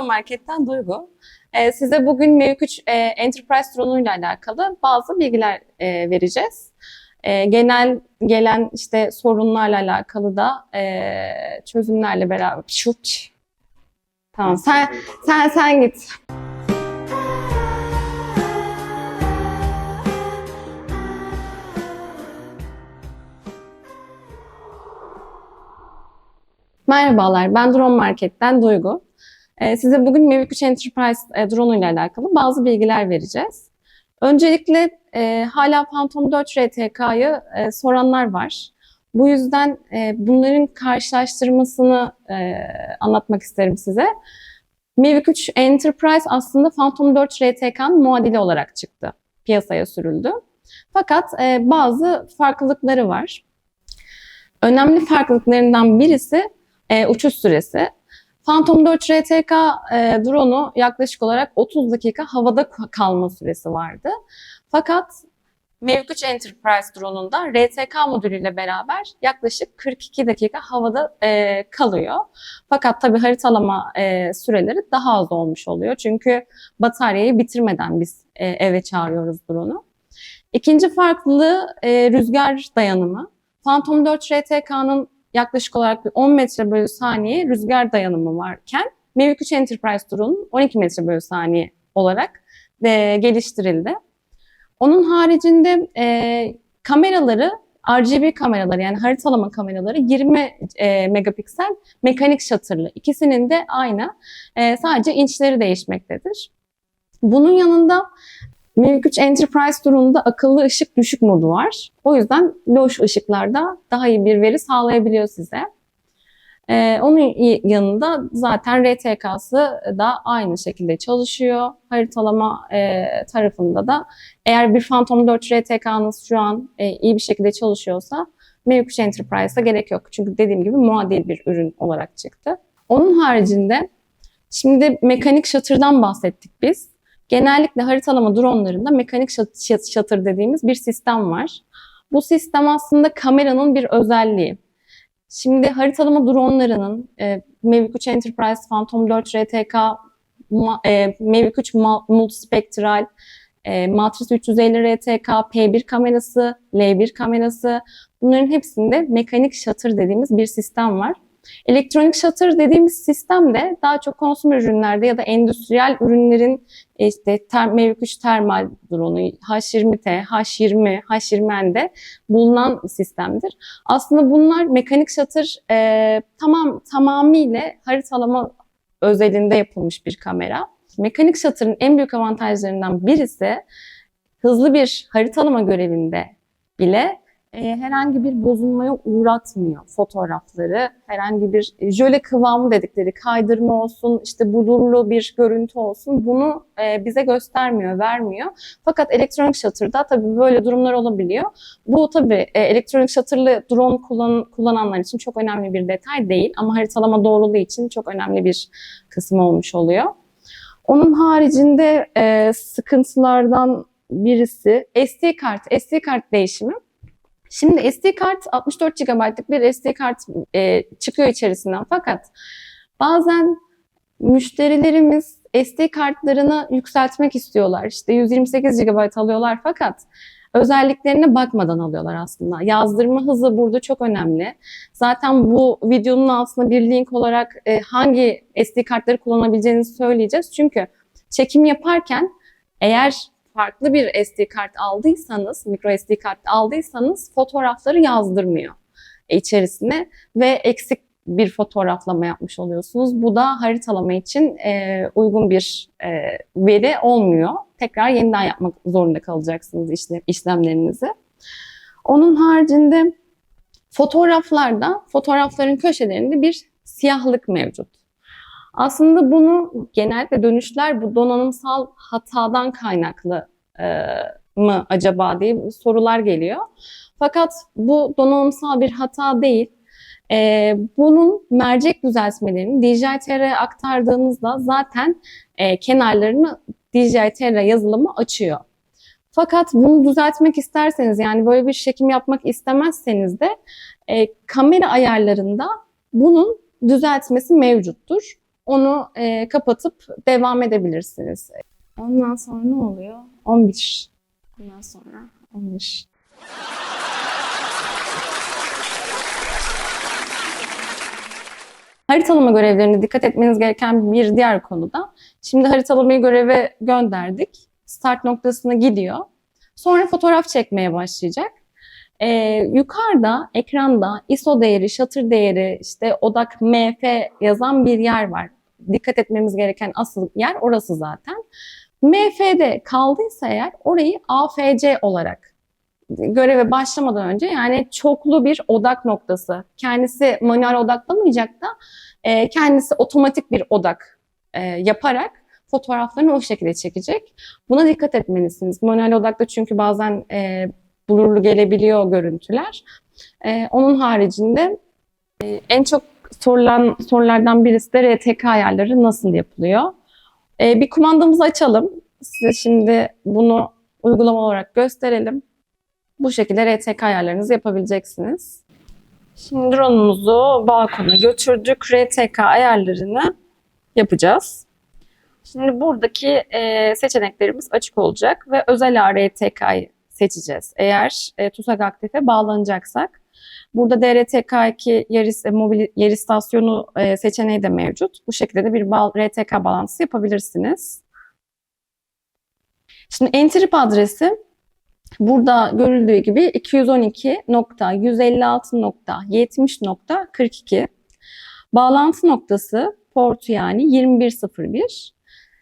Market'ten Duygu. Ee, size bugün Mavic 3 e, Enterprise drone ile alakalı bazı bilgiler e, vereceğiz. E, genel gelen işte sorunlarla alakalı da e, çözümlerle beraber. Şut. Tamam sen sen sen git. Merhabalar, ben Drone Market'ten Duygu. Ee, size bugün Mavic 3 Enterprise e, drone ile alakalı bazı bilgiler vereceğiz. Öncelikle e, hala Phantom 4 RTK'yı e, soranlar var. Bu yüzden bunların karşılaştırmasını anlatmak isterim size. Mavic 3 Enterprise aslında Phantom 4 RTK'nın muadili olarak çıktı. Piyasaya sürüldü. Fakat bazı farklılıkları var. Önemli farklılıklarından birisi uçuş süresi. Phantom 4 RTK e, drone'u yaklaşık olarak 30 dakika havada kalma süresi vardı. Fakat 3 Enterprise drone'unda RTK modülüyle beraber yaklaşık 42 dakika havada e, kalıyor. Fakat tabii haritalama e, süreleri daha az olmuş oluyor. Çünkü bataryayı bitirmeden biz e, eve çağırıyoruz drone'u. İkinci farklılığı e, rüzgar dayanımı. Phantom 4 RTK'nın yaklaşık olarak bir 10 metre bölü saniye rüzgar dayanımı varken Mavic 3 Enterprise drone'un 12 metre bölü saniye olarak e, geliştirildi. Onun haricinde e, kameraları RGB kameraları yani haritalama kameraları 20 e, megapiksel mekanik shutter'lı. İkisinin de aynı. E, sadece inçleri değişmektedir. Bunun yanında Mavic 3 Enterprise drone'unda akıllı ışık düşük modu var. O yüzden loş ışıklarda daha iyi bir veri sağlayabiliyor size. Ee, onun yanında zaten RTK'sı da aynı şekilde çalışıyor. Haritalama e, tarafında da eğer bir Phantom 4 RTK'nız şu an e, iyi bir şekilde çalışıyorsa Mavic 3 Enterprise'a gerek yok. Çünkü dediğim gibi muadil bir ürün olarak çıktı. Onun haricinde şimdi mekanik shutter'dan bahsettik biz. Genellikle haritalama dronlarında mekanik shutter dediğimiz bir sistem var. Bu sistem aslında kameranın bir özelliği. Şimdi haritalama dronlarının e, Mavic 3 Enterprise, Phantom 4 RTK, e, Mavic 3 Multispectral, e, Matrix 350 RTK, P1 kamerası, L1 kamerası bunların hepsinde mekanik shutter dediğimiz bir sistem var. Elektronik shutter dediğimiz sistem de daha çok konsum ürünlerde ya da endüstriyel ürünlerin işte ter, 3 termal drone'u, H20T, H20, H20N'de bulunan sistemdir. Aslında bunlar mekanik shutter e, tamam tamamıyla haritalama özelinde yapılmış bir kamera. Mekanik shutter'ın en büyük avantajlarından birisi hızlı bir haritalama görevinde bile e, herhangi bir bozulmaya uğratmıyor fotoğrafları. Herhangi bir e, jöle kıvamı dedikleri kaydırma olsun, işte bulurlu bir görüntü olsun bunu e, bize göstermiyor, vermiyor. Fakat elektronik shutter'da tabii böyle durumlar olabiliyor. Bu tabii e, elektronik shutter'lı drone kullan, kullananlar için çok önemli bir detay değil ama haritalama doğruluğu için çok önemli bir kısmı olmuş oluyor. Onun haricinde e, sıkıntılardan birisi SD kart. SD kart değişimi Şimdi SD kart 64 GB'lık bir SD kart e, çıkıyor içerisinden fakat bazen müşterilerimiz SD kartlarını yükseltmek istiyorlar. İşte 128 GB alıyorlar fakat özelliklerine bakmadan alıyorlar aslında. Yazdırma hızı burada çok önemli. Zaten bu videonun altına bir link olarak e, hangi SD kartları kullanabileceğinizi söyleyeceğiz. Çünkü çekim yaparken eğer farklı bir SD kart aldıysanız, micro SD kart aldıysanız fotoğrafları yazdırmıyor içerisine ve eksik bir fotoğraflama yapmış oluyorsunuz. Bu da haritalama için e, uygun bir e, veri olmuyor. Tekrar yeniden yapmak zorunda kalacaksınız işlem, işlemlerinizi. Onun haricinde fotoğraflarda, fotoğrafların köşelerinde bir siyahlık mevcut. Aslında bunu genellikle dönüşler bu donanımsal hatadan kaynaklı e, mı acaba diye sorular geliyor. Fakat bu donanımsal bir hata değil. E, bunun mercek düzeltmelerini DJI-TR aktardığınızda zaten e, kenarlarını DJI-TR yazılımı açıyor. Fakat bunu düzeltmek isterseniz yani böyle bir çekim yapmak istemezseniz de e, kamera ayarlarında bunun düzeltmesi mevcuttur. Onu e, kapatıp devam edebilirsiniz. Ondan sonra ne oluyor? 11. Ondan sonra 11. Haritalama görevlerine dikkat etmeniz gereken bir diğer konu da şimdi haritalamayı göreve gönderdik. Start noktasına gidiyor. Sonra fotoğraf çekmeye başlayacak. Ee, yukarıda ekranda ISO değeri, shutter değeri, işte odak MF yazan bir yer var. Dikkat etmemiz gereken asıl yer orası zaten. MF'de kaldıysa eğer orayı AFC olarak göreve başlamadan önce yani çoklu bir odak noktası. Kendisi manuel odaklamayacak da e, kendisi otomatik bir odak e, yaparak fotoğraflarını o şekilde çekecek. Buna dikkat etmelisiniz. Manuel odakta çünkü bazen e, blurlu gelebiliyor görüntüler. E, onun haricinde e, en çok sorulan sorulardan birisi de RTK ayarları nasıl yapılıyor? E, bir kumandamızı açalım. Size şimdi bunu uygulama olarak gösterelim. Bu şekilde RTK ayarlarınızı yapabileceksiniz. Şimdi drone'umuzu balkona götürdük. RTK ayarlarını yapacağız. Şimdi buradaki e, seçeneklerimiz açık olacak ve özel RTK'yı seçeceğiz. Eğer e, TUSAG aktife bağlanacaksak. Burada DRTK2 yer, mobil yer istasyonu e, seçeneği de mevcut. Bu şekilde de bir bağ, RTK bağlantısı yapabilirsiniz. Şimdi Entrip adresi burada görüldüğü gibi 212.156.70.42. Bağlantı noktası portu yani 2101.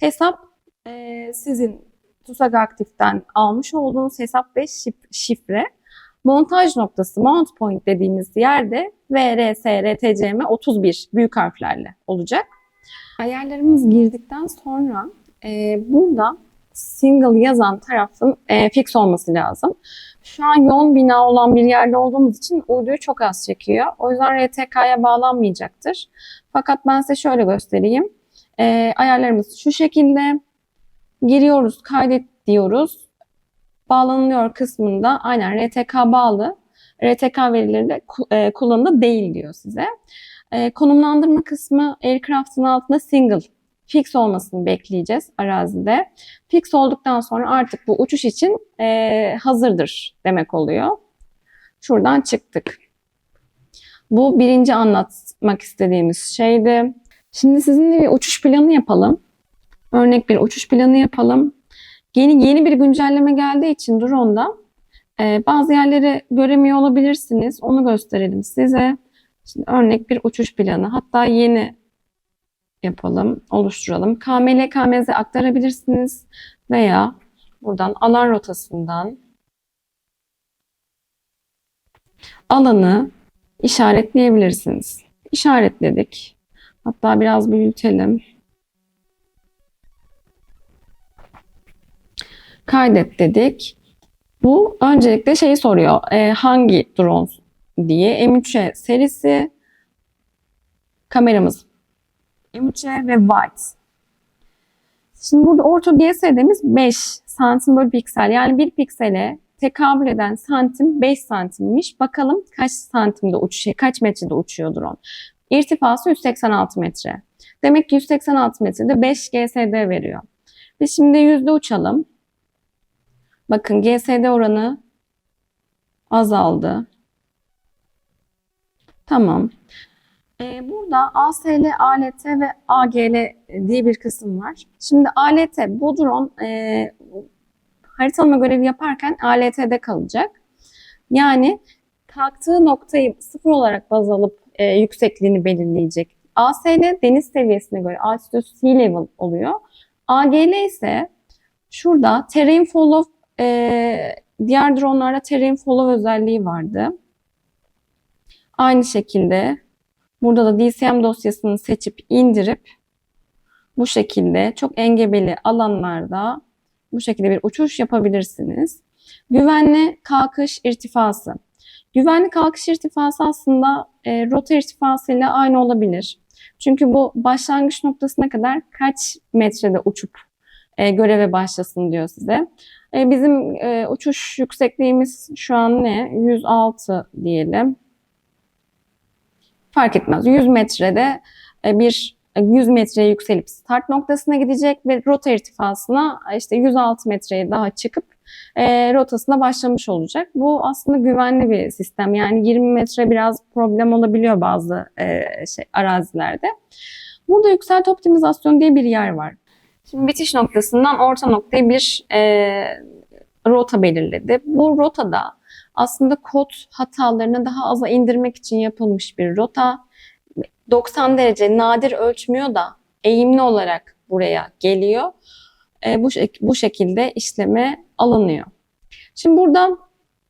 Hesap e, sizin TUSAG Aktif'ten almış olduğunuz hesap ve şifre. Montaj noktası, mount point dediğimiz yerde VRS, RTCM 31 büyük harflerle olacak. Ayarlarımız girdikten sonra e, burada single yazan tarafın e, fix olması lazım. Şu an yoğun bina olan bir yerde olduğumuz için uyduyu çok az çekiyor. O yüzden RTK'ya bağlanmayacaktır. Fakat ben size şöyle göstereyim. E, ayarlarımız şu şekilde. Giriyoruz, kaydet diyoruz. Bağlanılıyor kısmında aynen RTK bağlı. RTK verileri de e, kullanımda değil diyor size. E, konumlandırma kısmı aircraft'ın altında single fix olmasını bekleyeceğiz arazide. Fix olduktan sonra artık bu uçuş için e, hazırdır demek oluyor. Şuradan çıktık. Bu birinci anlatmak istediğimiz şeydi. Şimdi sizinle bir uçuş planı yapalım. Örnek bir uçuş planı yapalım. Yeni yeni bir güncelleme geldiği için drone'da e, bazı yerleri göremiyor olabilirsiniz. Onu gösterelim size. Şimdi örnek bir uçuş planı. Hatta yeni yapalım, oluşturalım. KML, KMZ aktarabilirsiniz veya buradan alan rotasından alanı işaretleyebilirsiniz. İşaretledik. Hatta biraz büyütelim. Kaydet dedik. Bu öncelikle şeyi soruyor. E, hangi drone diye. M3 serisi kameramız M3 ve White. Şimdi burada orta GSD'miz 5 santim bölü piksel. Yani bir piksele tekabül eden santim 5 santimmiş. Bakalım kaç santimde uçuyor, kaç metrede uçuyor drone. İrtifası 186 metre. Demek ki 186 metrede 5 GSD veriyor. Biz şimdi yüzde uçalım. Bakın GSD oranı azaldı. Tamam. Ee, burada ASL, ALT ve AGL diye bir kısım var. Şimdi ALT, bu drone e, haritalama görevi yaparken ALT'de kalacak. Yani kalktığı noktayı sıfır olarak baz alıp e, yüksekliğini belirleyecek. ASL deniz seviyesine göre altitude sea level oluyor. AGL ise şurada terrain follow e, diğer dronlarda terrain follow özelliği vardı. Aynı şekilde burada da DCM dosyasını seçip indirip bu şekilde çok engebeli alanlarda bu şekilde bir uçuş yapabilirsiniz. Güvenli kalkış irtifası. Güvenli kalkış irtifası aslında e, rota irtifası ile aynı olabilir. Çünkü bu başlangıç noktasına kadar kaç metrede uçup e, göreve başlasın diyor size. E, bizim e, uçuş yüksekliğimiz şu an ne? 106 diyelim. Fark etmez. 100 metrede e, bir 100 metreye yükselip start noktasına gidecek ve rota irtifasına işte 106 metreye daha çıkıp e, rotasına başlamış olacak. Bu aslında güvenli bir sistem. Yani 20 metre biraz problem olabiliyor bazı e, şey, arazilerde. Burada yükselti optimizasyon diye bir yer var. Şimdi bitiş noktasından orta noktaya bir e, rota belirledi. Bu rotada aslında kod hatalarını daha aza indirmek için yapılmış bir rota. 90 derece nadir ölçmüyor da eğimli olarak buraya geliyor. E, bu, bu şekilde işleme alınıyor. Şimdi burada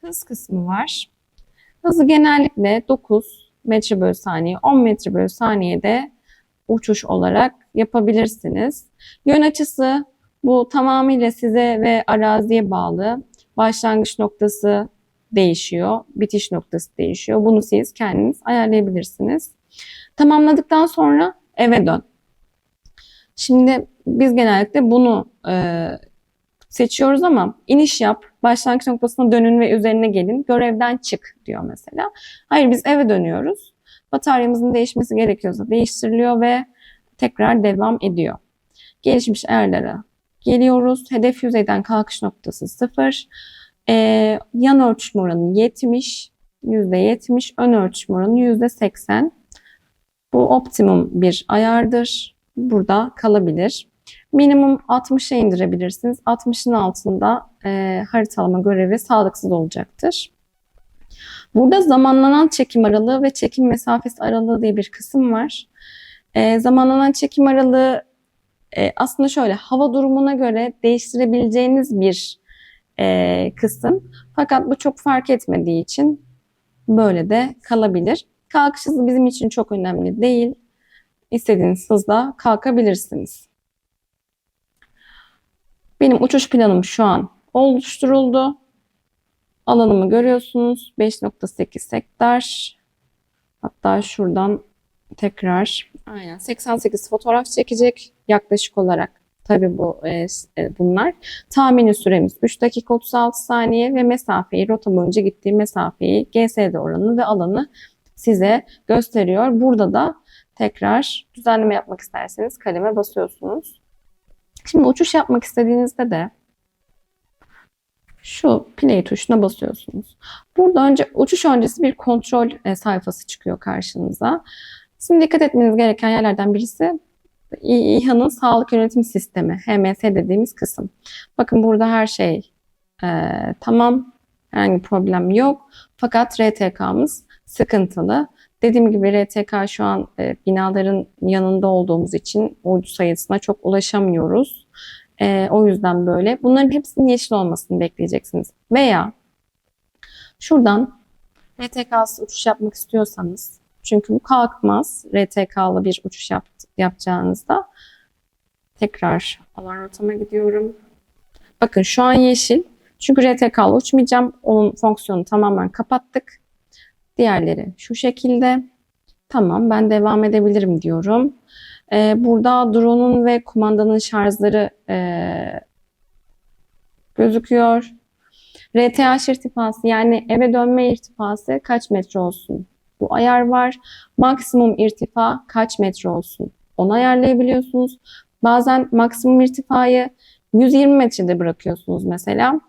hız kısmı var. Hızı genellikle 9 metre bölü saniye, 10 metre bölü saniyede uçuş olarak yapabilirsiniz. Yön açısı bu tamamıyla size ve araziye bağlı. Başlangıç noktası değişiyor, bitiş noktası değişiyor. Bunu siz kendiniz ayarlayabilirsiniz. Tamamladıktan sonra eve dön. Şimdi biz genellikle bunu e, seçiyoruz ama iniş yap, başlangıç noktasına dönün ve üzerine gelin, görevden çık diyor mesela. Hayır biz eve dönüyoruz. Bataryamızın değişmesi gerekiyorsa değiştiriliyor ve tekrar devam ediyor. Gelişmiş ayarlara geliyoruz. Hedef yüzeyden kalkış noktası 0. Ee, yan ölçüm oranı 70, %70. Ön ölçüm oranı %80. Bu optimum bir ayardır. Burada kalabilir. Minimum 60'a indirebilirsiniz. 60'ın altında e, haritalama görevi sağlıksız olacaktır. Burada zamanlanan çekim aralığı ve çekim mesafesi aralığı diye bir kısım var. E, zamanlanan çekim aralığı e, aslında şöyle hava durumuna göre değiştirebileceğiniz bir e, kısım. Fakat bu çok fark etmediği için böyle de kalabilir. Kalkış hızı bizim için çok önemli değil. İstediğiniz hızda kalkabilirsiniz. Benim uçuş planım şu an oluşturuldu. Alanımı görüyorsunuz. 5.8 hektar. Hatta şuradan tekrar aynen 88 fotoğraf çekecek yaklaşık olarak. Tabii bu e, e, bunlar. Tahmini süremiz 3 dakika 36 saniye ve mesafeyi, rota boyunca gittiğim mesafeyi, GSD oranını ve alanı size gösteriyor. Burada da tekrar düzenleme yapmak isterseniz kaleme basıyorsunuz. Şimdi uçuş yapmak istediğinizde de şu play tuşuna basıyorsunuz. Burada önce uçuş öncesi bir kontrol e, sayfası çıkıyor karşınıza. Şimdi dikkat etmeniz gereken yerlerden birisi İHA'nın sağlık yönetim sistemi, HMS dediğimiz kısım. Bakın burada her şey e, tamam, herhangi problem yok. Fakat RTK'mız sıkıntılı. Dediğim gibi RTK şu an e, binaların yanında olduğumuz için uydu sayısına çok ulaşamıyoruz. E, o yüzden böyle. Bunların hepsinin yeşil olmasını bekleyeceksiniz. Veya şuradan RTK'sız uçuş yapmak istiyorsanız çünkü bu kalkmaz RTK'lı bir uçuş yap, yapacağınızda. Tekrar alan rotama gidiyorum. Bakın şu an yeşil. Çünkü RTK'lı uçmayacağım. Onun fonksiyonu tamamen kapattık. Diğerleri şu şekilde. Tamam ben devam edebilirim diyorum. Ee, burada drone'un ve kumandanın şarjları ee, gözüküyor. RTH irtifası yani eve dönme irtifası kaç metre olsun? Bu ayar var. Maksimum irtifa kaç metre olsun? Onu ayarlayabiliyorsunuz. Bazen maksimum irtifayı 120 metrede bırakıyorsunuz mesela.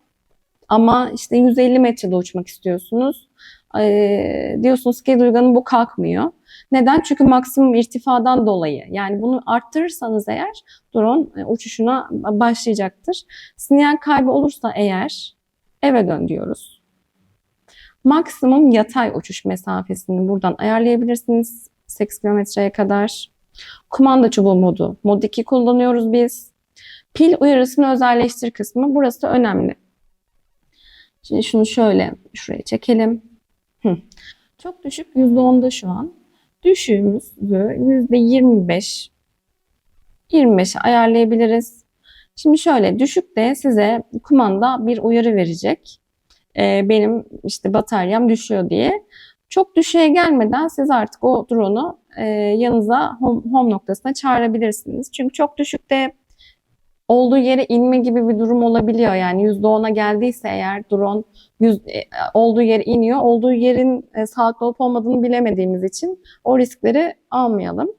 Ama işte 150 metrede uçmak istiyorsunuz. Ee, diyorsunuz ki Duygu'nun bu kalkmıyor. Neden? Çünkü maksimum irtifadan dolayı. Yani bunu arttırırsanız eğer drone e, uçuşuna başlayacaktır. Sinyal kaybı olursa eğer eve dön diyoruz. Maksimum yatay uçuş mesafesini buradan ayarlayabilirsiniz. 8 kilometreye kadar. Kumanda çubuğu modu. Mod 2 kullanıyoruz biz. Pil uyarısını özelleştir kısmı. Burası önemli. Şimdi şunu şöyle şuraya çekelim. Çok düşük %10'da şu an. Düşüğümüzü %25 25'e ayarlayabiliriz. Şimdi şöyle düşükte size kumanda bir uyarı verecek. Ee, benim işte bataryam düşüyor diye. Çok düşüğe gelmeden siz artık o drone'u e, yanınıza home, home noktasına çağırabilirsiniz. Çünkü çok düşükte olduğu yere inme gibi bir durum olabiliyor. Yani %10'a geldiyse eğer drone yüz, e, olduğu yere iniyor. Olduğu yerin e, sağlıklı olup olmadığını bilemediğimiz için o riskleri almayalım.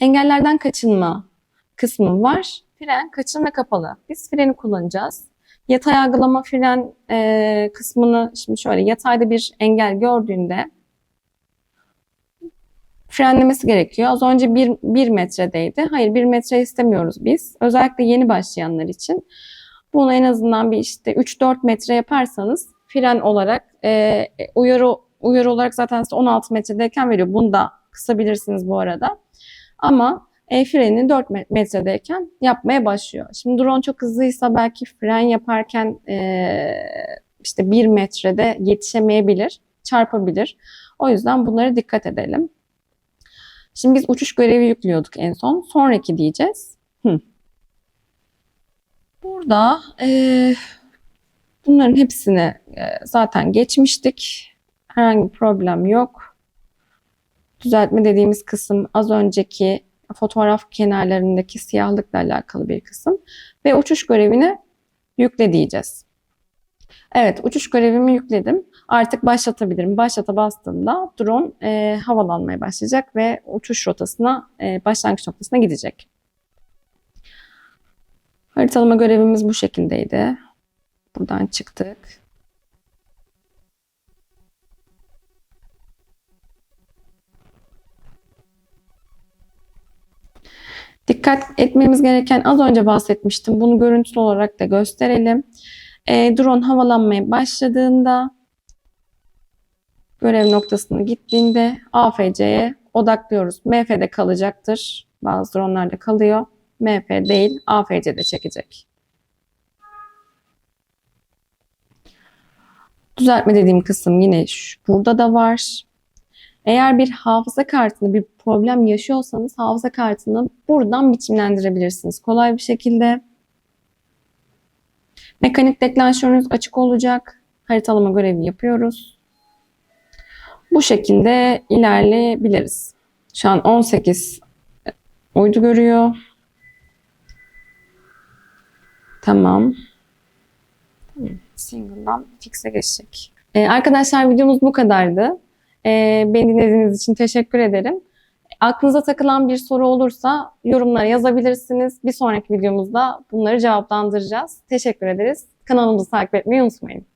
Engellerden kaçınma kısmı var. Fren kaçın ve kapalı. Biz freni kullanacağız. Yatay algılama fren e, kısmını şimdi şöyle yatayda bir engel gördüğünde frenlemesi gerekiyor. Az önce 1, 1 metredeydi. Hayır 1 metre istemiyoruz biz. Özellikle yeni başlayanlar için. Bunu en azından bir işte 3-4 metre yaparsanız fren olarak e, uyarı uyarı olarak zaten size 16 metredeyken veriyor. Bunu da kısabilirsiniz bu arada. Ama e, freni 4 met- metredeyken yapmaya başlıyor. Şimdi drone çok hızlıysa belki fren yaparken e, işte 1 metrede yetişemeyebilir, çarpabilir. O yüzden bunlara dikkat edelim. Şimdi biz uçuş görevi yüklüyorduk en son. Sonraki diyeceğiz. Hı. Burada e, bunların hepsini e, zaten geçmiştik. Herhangi bir problem yok. Düzeltme dediğimiz kısım az önceki fotoğraf kenarlarındaki siyahlıkla alakalı bir kısım. Ve uçuş görevini yükle diyeceğiz. Evet, uçuş görevimi yükledim. Artık başlatabilirim. Başlata bastığımda drone e, havalanmaya başlayacak ve uçuş rotasına, e, başlangıç noktasına gidecek. Haritalama görevimiz bu şekildeydi. Buradan çıktık. Dikkat etmemiz gereken az önce bahsetmiştim. Bunu görüntülü olarak da gösterelim. E, drone havalanmaya başladığında görev noktasına gittiğinde AFC'ye odaklıyoruz. MF'de kalacaktır. Bazı dronelerde kalıyor. MF değil, AFC'de çekecek. Düzeltme dediğim kısım yine şu, burada da var. Eğer bir hafıza kartında bir problem yaşıyorsanız hafıza kartını buradan biçimlendirebilirsiniz. Kolay bir şekilde. Mekanik deklanşörünüz açık olacak. Haritalama görevi yapıyoruz. Bu şekilde ilerleyebiliriz. Şu an 18 uydu görüyor. Tamam. Single'dan fix'e geçecek. Ee, arkadaşlar videomuz bu kadardı. Ee, beni dinlediğiniz için teşekkür ederim. Aklınıza takılan bir soru olursa yorumlara yazabilirsiniz. Bir sonraki videomuzda bunları cevaplandıracağız. Teşekkür ederiz. Kanalımızı takip etmeyi unutmayın.